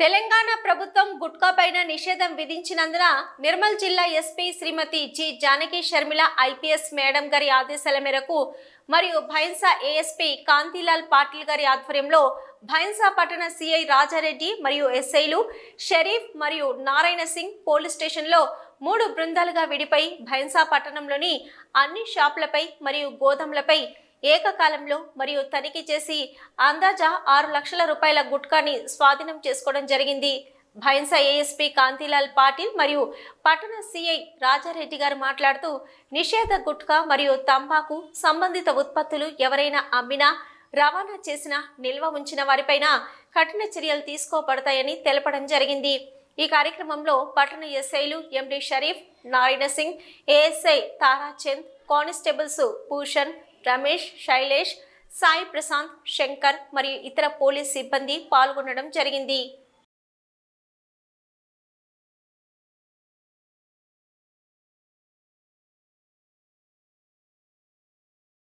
తెలంగాణ ప్రభుత్వం గుట్కా పైన నిషేధం విధించినందున నిర్మల్ జిల్లా SP Srimathi G Janaki Sharmila IPS madam గారి ఆదేశాల మేరకు మరియు భైన్సా ఏఎస్పీ కాంతిలాల్ పాటిల్ గారి ఆధ్వర్యంలో భైన్సా పట్టణ సిఐ రాజారెడ్డి మరియు ఎస్ఐలు షరీఫ్ మరియు నారాయణ సింగ్ పోలీస్ స్టేషన్లో మూడు బృందాలుగా విడిపై భైన్సా పట్టణంలోని అన్ని షాపులపై మరియు గోదాములపై ఏకకాలంలో మరియు తనిఖీ చేసి అందాజా ఆరు లక్షల రూపాయల గుట్కాని స్వాధీనం చేసుకోవడం జరిగింది. భైన్సా ఏఎస్పీ కాంతిలాల్ పాటిల్ మరియు పట్టణ సిఐ రాజారెడ్డి గారు మాట్లాడుతూ నిషేధ గుట్కా మరియు తంబాకు సంబంధిత ఉత్పత్తులు ఎవరైనా అమ్మినా రవాణా చేసిన నిల్వ ఉంచిన వారిపైన కఠిన చర్యలు తీసుకోబడతాయని తెలపడం జరిగింది. ఈ కార్యక్రమంలో పట్టణ ఎస్ఐలు MD Sharif Narayana Singh ASI Tarachand constables Bhushan Ramesh Shailesh Sai Prashanth Shankar మరియు ఇతర పోలీస్ సిబ్బంది పాల్గొనడం జరిగింది.